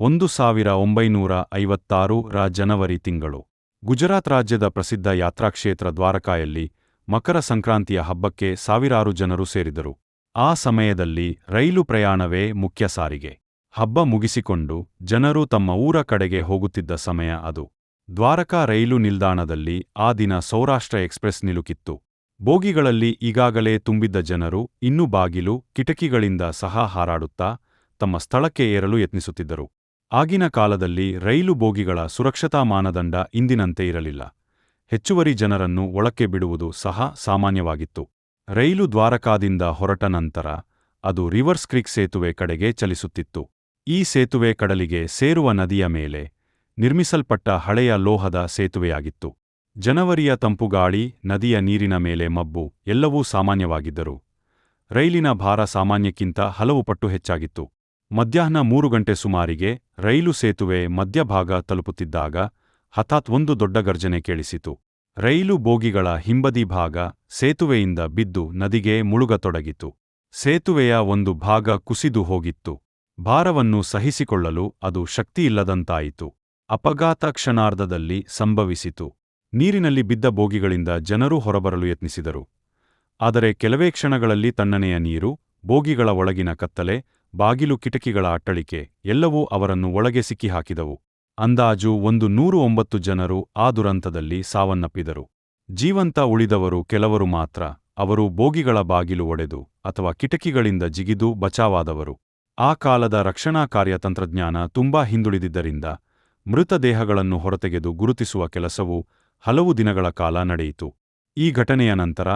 ಒಂದು ಸಾವಿರ ಒಂಬೈನೂರ ಐವತ್ತಾರು ರ ಜನವರಿ ತಿಂಗಳು. ಗುಜರಾತ್ ರಾಜ್ಯದ ಪ್ರಸಿದ್ಧ ಯಾತ್ರಾಕ್ಷೇತ್ರ ದ್ವಾರಕಾಯಲ್ಲಿ ಮಕರ ಸಂಕ್ರಾಂತಿಯ ಹಬ್ಬಕ್ಕೆ ಸಾವಿರಾರು ಜನರು ಸೇರಿದರು. ಆ ಸಮಯದಲ್ಲಿ ರೈಲು ಪ್ರಯಾಣವೇ ಮುಖ್ಯ ಸಾರಿಗೆ. ಹಬ್ಬ ಮುಗಿಸಿಕೊಂಡು ಜನರು ತಮ್ಮ ಊರ ಕಡೆಗೆ ಹೋಗುತ್ತಿದ್ದ ಸಮಯ ಅದು. ದ್ವಾರಕಾ ರೈಲು ನಿಲ್ದಾಣದಲ್ಲಿ ಆ ದಿನ ಸೌರಾಷ್ಟ್ರ ಎಕ್ಸ್‌ಪ್ರೆಸ್ ನಿಲುಕಿತ್ತು. ಬೋಗಿಗಳಲ್ಲಿ ಈಗಾಗಲೇ ತುಂಬಿದ್ದ ಜನರು ಇನ್ನೂ ಬಾಗಿಲು, ಕಿಟಕಿಗಳಿಂದ ಸಹ ಹಾರಾಡುತ್ತಾ ತಮ್ಮ ಸ್ಥಳಕ್ಕೆ ಏರಲು ಯತ್ನಿಸುತ್ತಿದ್ದರು. ಆಗಿನ ಕಾಲದಲ್ಲಿ ರೈಲು ಬೋಗಿಗಳ ಸುರಕ್ಷತಾ ಮಾನದಂಡ ಇಂದಿನಂತೆ ಇರಲಿಲ್ಲ. ಹೆಚ್ಚುವರಿ ಜನರನ್ನು ಒಳಕ್ಕೆ ಬಿಡುವುದು ಸಹ ಸಾಮಾನ್ಯವಾಗಿತ್ತು. ರೈಲು ದ್ವಾರಕಾದಿಂದ ಹೊರಟ ನಂತರ ಅದು ರಿವರ್ಸ್ ಕ್ರಿಕ್ ಸೇತುವೆ ಕಡೆಗೆ ಚಲಿಸುತ್ತಿತ್ತು. ಈ ಸೇತುವೆ ಕಡಲಿಗೆ ಸೇರುವ ನದಿಯ ಮೇಲೆ ನಿರ್ಮಿಸಲ್ಪಟ್ಟ ಹಳೆಯ ಲೋಹದ ಸೇತುವೆಯಾಗಿತ್ತು. ಜನವರಿಯ ತಂಪುಗಾಳಿ, ನದಿಯ ನೀರಿನ ಮೇಲೆ ಮಬ್ಬು ಎಲ್ಲವೂ ಸಾಮಾನ್ಯವಾಗಿದ್ದರು ರೈಲಿನ ಭಾರ ಸಾಮಾನ್ಯಕ್ಕಿಂತ ಹಲವು ಪಟ್ಟು ಹೆಚ್ಚಾಗಿತ್ತು. ಮಧ್ಯಾಹ್ನ ಮೂರು ಗಂಟೆ ಸುಮಾರಿಗೆ ರೈಲು ಸೇತುವೆ ಮಧ್ಯಭಾಗ ತಲುಪುತ್ತಿದ್ದಾಗ ಹಠಾತ್ ಒಂದು ದೊಡ್ಡ ಗರ್ಜನೆ ಕೇಳಿಸಿತು. ರೈಲು ಬೋಗಿಗಳ ಹಿಂಬದಿ ಭಾಗ ಸೇತುವೆಯಿಂದ ಬಿದ್ದು ನದಿಗೆ ಮುಳುಗತೊಡಗಿತು. ಸೇತುವೆಯ ಒಂದು ಭಾಗ ಕುಸಿದು ಹೋಗಿತ್ತು. ಭಾರವನ್ನು ಸಹಿಸಿಕೊಳ್ಳಲು ಅದು ಶಕ್ತಿಯಿಲ್ಲದಂತಾಯಿತು. ಅಪಘಾತ ಕ್ಷಣಾರ್ಧದಲ್ಲಿ ಸಂಭವಿಸಿತು. ನೀರಿನಲ್ಲಿ ಬಿದ್ದ ಬೋಗಿಗಳಿಂದ ಜನರು ಹೊರಬರಲು ಯತ್ನಿಸಿದರು. ಆದರೆ ಕೆಲವೇ ಕ್ಷಣಗಳಲ್ಲಿ ತಣ್ಣನೆಯ ನೀರು, ಬೋಗಿಗಳ ಒಳಗಿನ ಕತ್ತಲೆ ಬಾಗಿಲು ಕಿಟಕಿಗಳ ಅಟ್ಟಳಿಕೆ ಎಲ್ಲವೂ ಅವರನ್ನು ಒಳಗೆ ಸಿಕ್ಕಿಹಾಕಿದವು. ಅಂದಾಜು ಒಂದು ನೂರು ಒಂಬತ್ತು ಜನರು ಆ ದುರಂತದಲ್ಲಿ ಸಾವನ್ನಪ್ಪಿದರು. ಜೀವಂತ ಉಳಿದವರು ಕೆಲವರು ಮಾತ್ರ ಅವರು ಬೋಗಿಗಳ ಬಾಗಿಲು ಒಡೆದು ಅಥವಾ ಕಿಟಕಿಗಳಿಂದ ಜಿಗಿದು ಬಚಾವಾದವರು. ಆ ಕಾಲದ ರಕ್ಷಣಾ ಕಾರ್ಯತಂತ್ರಜ್ಞಾನ ತುಂಬಾ ಹಿಂದುಳಿದಿದ್ದರಿಂದ ಮೃತದೇಹಗಳನ್ನು ಹೊರತೆಗೆದು ಗುರುತಿಸುವ ಕೆಲಸವು ಹಲವು ದಿನಗಳ ಕಾಲ ನಡೆಯಿತು. ಈ ಘಟನೆಯ ನಂತರ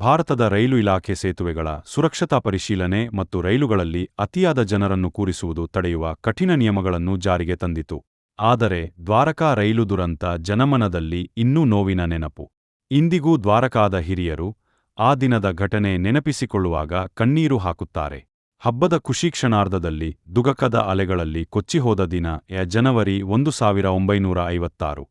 ಭಾರತದ ರೈಲು ಇಲಾಖೆ ಸೇತುವೆಗಳ ಸುರಕ್ಷತಾ ಪರಿಶೀಲನೆ ಮತ್ತು ರೈಲುಗಳಲ್ಲಿ ಅತಿಯಾದ ಜನರನ್ನು ಕೂರಿಸುವುದು ತಡೆಯುವ ಕಠಿಣ ನಿಯಮಗಳನ್ನು ಜಾರಿಗೆ ತಂದಿತು. ಆದರೆ ದ್ವಾರಕಾ ರೈಲು ದುರಂತ ಜನಮನದಲ್ಲಿ ಇನ್ನೂ ನೋವಿನ ನೆನಪು. ಇಂದಿಗೂ ದ್ವಾರಕಾದ ಹಿರಿಯರು ಆ ದಿನದ ಘಟನೆ ನೆನಪಿಸಿಕೊಳ್ಳುವಾಗ ಕಣ್ಣೀರು ಹಾಕುತ್ತಾರೆ. ಹಬ್ಬದ ಖುಷಿ ಕ್ಷಣಾರ್ಧದಲ್ಲಿ ದುಗಕದ ಅಲೆಗಳಲ್ಲಿ ಕೊಚ್ಚಿಹೋದ ದಿನ, ಯ ಜನವರಿ ಒಂದು ಸಾವಿರ ಒಂಬೈನೂರ ಐವತ್ತಾರು.